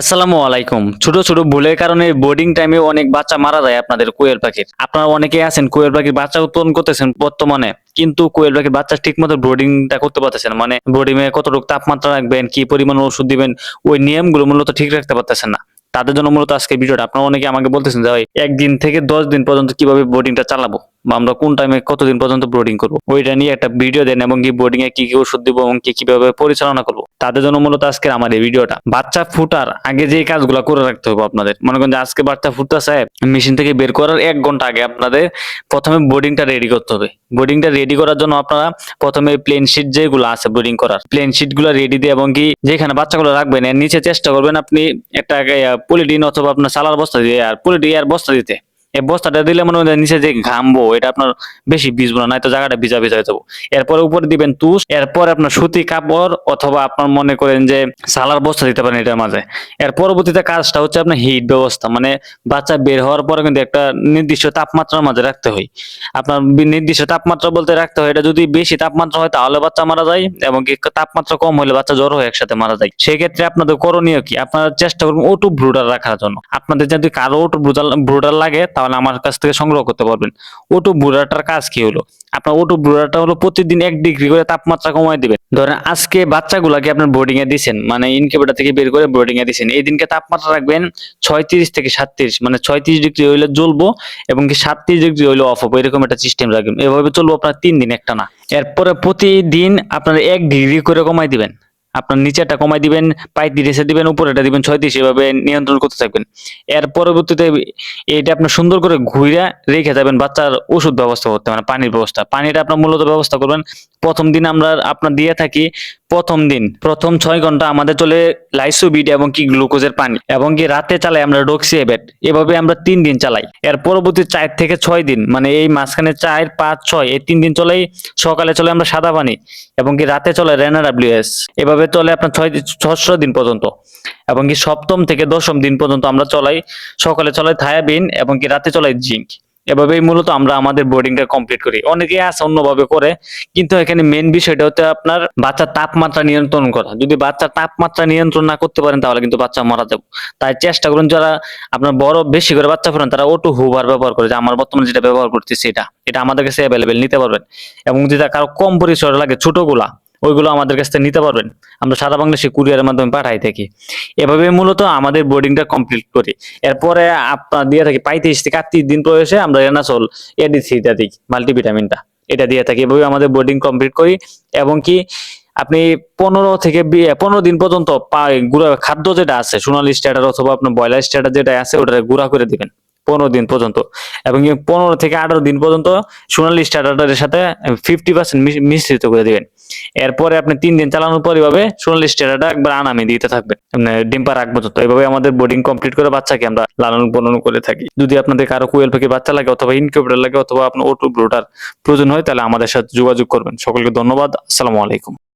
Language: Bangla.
আসসালামু আলাইকুম। ছোট ছোট ভুলের কারণে বোর্ডিং টাইমে অনেক বাচ্চা মারা যায় আপনাদের কোয়েল পাখির। আপনারা অনেকে আছেন, কোয়েল পাখির বাচ্চা উৎপাদন করতেছেন বর্তমানে, কিন্তু কোয়েল পাখির বাচ্চা ঠিক মতো ব্রোডিংটা করতে পারতেছেন মানে ব্রোডিং এ কতটুকু তাপমাত্রা রাখবেন, কি পরিমাণ ওষুধ দিবেন, ওই নিয়মগুলো মূলত ঠিক রাখতে পারতেছেন না। তাদের জন্য মূলত আজকে ভিডিওটা। আপনারা অনেকে আমাকে বলতেছেন যে, ভাই, একদিন থেকে দশ দিন পর্যন্ত কীভাবে বোর্ডিংটা চালাবো? আমরা কোন টাইমে কতদিন পর্যন্ত ব্রোডিং করব? ওইটা নিয়ে একটা ভিডিও দেন এবং কি বোর্ডিং এ কি কি ওষুধ দিব এবং কি কীভাবে পরিচালনা করব। তাদের জন্য মূলত আজকে আমার এই ভিডিওটা বাচ্চা ফুটার আগে যে কাজগুলো করে রাখতে হবে আপনাদের। মনে করেন যে আজকে বাচ্চা ফুটতেছে মেশিন থেকে বের করার এক ঘণ্টা আগে আপনাদের প্রথমে বোর্ডিংটা রেডি করতে হবে। বোর্ডিংটা রেডি করার জন্য আপনারা প্রথমে প্লেন শিট যেগুলো আছে বোর্ডিং করার। প্লেন শিটগুলো রেডি দিয়ে এবং কি যেখানে বাচ্চাগুলো রাখবেন, এর নিচে চেষ্টা করবেন আপনি একটা পলিটিন অথবা আপনার সালার বস্তা দিয়ে আর পলিটিন আর বস্তা দিতে। এই বস্তাটা দিলে মনে হয় নিচে যে ঘামবো, এটা আপনার বেশি ভিজবো না, নয়তো জায়গাটা ভিজা ভিজা হয়ে যাব। এরপরে উপরে দিবেন তুষ, এরপর আপনার সুতি কাপড়, অথবা আপনার মনে করেন যে সালার বস্তা দিতে পারেন এটার মাঝে। এর পরবর্তীতে কাজটা হচ্ছে আপনার হিট ব্যবস্থা মানে বাচ্চা বের হওয়ার পরে কিন্তু একটা নির্দিষ্ট তাপমাত্রার মাঝে রাখতে হয়। আপনার নির্দিষ্ট তাপমাত্রা বলতে রাখতে হয়, এটা যদি বেশি তাপমাত্রা হয় তাহলে বাচ্চা মারা যায়, এবং তাপমাত্রা কম হলে বাচ্চা জ্বর হয়ে একসাথে মারা যায়। সেক্ষেত্রে আপনাদের করণীয় কি? আপনারা চেষ্টা করবেন ওটু ব্রুডার রাখার জন্য। আপনাদের যদি কারও ওটু ব্রুডার লাগে তাহলে আমার কাছ থেকে সংগ্রহ করতে পারবেন। ওটু ব্রুডারটার কাজ কি হলো? আপনার ওটু ব্রুডারটা হলো প্রতিদিন এক ডিগ্রি করে তাপমাত্রা কমাই দিবেন ধরেন আজকে বাচ্চাগুলাকে আপনার বোর্ডিং এ দিছেন? মানে ইনকিউবেটর থেকে বের করে বোর্ডিং এ দিছেন। এই দিনকে তাপমাত্রা রাখবেন ছয়ত্রিশ থেকে সাতত্রিশ। মানে ছয়ত্রিশ ডিগ্রি হইলে জ্বলবো এবং কি সাতত্রিশ ডিগ্রি হইলে অফ হব। এরকম একটা সিস্টেম রাখবেন। এভাবে চলবো আপনার তিন দিন একটা না। এরপরে প্রতিদিন আপনার এক ডিগ্রি করে কমাই দিবেন। আপনার নিচেটা কমাই দিবেন পঁয়ত্রিশে দিবেন উপরেটা দিবেন ছয় ছয়ত্রিশ এভাবে নিয়ন্ত্রণ করতে থাকবেন। এর পরবর্তীতে এটা আপনার সুন্দর করে ঘুরে রেখে যাবেন, বাচ্চার ওষুধ ব্যবস্থা করতে মানে পানির ব্যবস্থা। পানিটা আপনার মূলত ব্যবস্থা করবেন প্রথম দিন আমরা আপনার দিয়ে থাকি, প্রথম দিন, প্রথম ছয় ঘণ্টা আমাদের চলে লাইসোবিট এবং কি গ্লুকোজের পানি এবং কি রাতে চালাই আমরা ডক্সিএবেট এভাবে আমরা তিন দিন চালাই। এর পরবর্তী চার থেকে ছয় দিন মানে এই মাঝখানে চার পাঁচ, ছয়, এই তিন দিন চলেই সকালে চলে আমরা সাদা পানি এবং কি রাতে চলে রেনা ডাব্লিউএস এভাবে চলে আপনার ছয় ছশো দিন পর্যন্ত এবং কি সপ্তম থেকে দশম দিন পর্যন্ত আমরা চলাই, সকালে চলাই থায়াবিন এবং কি রাতে চলাই জিঙ্ক। এভাবেই মূলত আমরা আমাদের বোর্ডিংটা কমপ্লিট করি। অনেকে আছে অন্যভাবে করে, কিন্তু এখানে মেন বিষয়টা হচ্ছে আপনার বাচ্চার তাপমাত্রা নিয়ন্ত্রণ করা। যদি বাচ্চার তাপমাত্রা নিয়ন্ত্রণ না করতে পারেন, তাহলে কিন্তু বাচ্চা মারা যাবে। তাই চেষ্টা করুন যারা আপনার বড়, বেশি করে বাচ্চা ফেরেন তারা ওটু হুবার ব্যবহার করে, যে আমার বর্তমানে যেটা ব্যবহার করতেছি এটা। এটা আমাদের কাছে অ্যাভেলেবেল নিতে পারবেন। এবং যেটা কারও কম পরিসরে লাগে, ছোটগুলা ওইগুলো আমাদের কাছ থেকে নিতে পারবেন। আমরা সারা বাংলাদেশে কুরিয়ারের মাধ্যমে পাঠাই থাকি। এভাবে মূলত আমাদের বোর্ডিংটা কমপ্লিট করি। এরপরে আপনার দিয়ে থাকি পঁয়ত্রিশ থেকে আটত্রিশ দিন প্রয়োজনে আমরা রেনাসল এডি থ্রিটা দিই মাল্টিভিটামিনটা এটা দিয়ে থাকি, এভাবে আমাদের বোর্ডিং কমপ্লিট করি এবং কি আপনি পনেরো থেকে পনেরো দিন পর্যন্ত গুঁড়া খাদ্য যেটা আছে, সোনালি স্ট্যাটার অথবা আপনার ব্রয়লার স্ট্যাটার যেটা আছে ওটা গুঁড়া করে দিবেন। পনেরো দিন পর্যন্ত। এবং পনেরো থেকে আঠারো দিন পর্যন্ত সোনালি স্ট্যাটারের সাথে ফিফটি পার্সেন্ট মিশ্রিত করে দিবেন। এরপরে আপনি তিন দিন চালানোর পর এভাবে সোনালি স্ট্যাটারটা একবার আনামি দিতে থাকবেন। মানে ডিম্পা রাখব তো এইভাবে আমাদের বোর্ডিং কমপ্লিট করে বাচ্চাকে আমরা লালন পালন করে থাকি। যদি আপনাদের কারও কুয়েল পাখি বাচ্চা লাগে অথবা ইনকিউবেটর লাগে অথবা আপনার ওটু ব্রোটার প্রয়োজন হয়, তাহলে আমাদের সাথে যোগাযোগ করবেন। সকলকে ধন্যবাদ। আসসালামু আলাইকুম।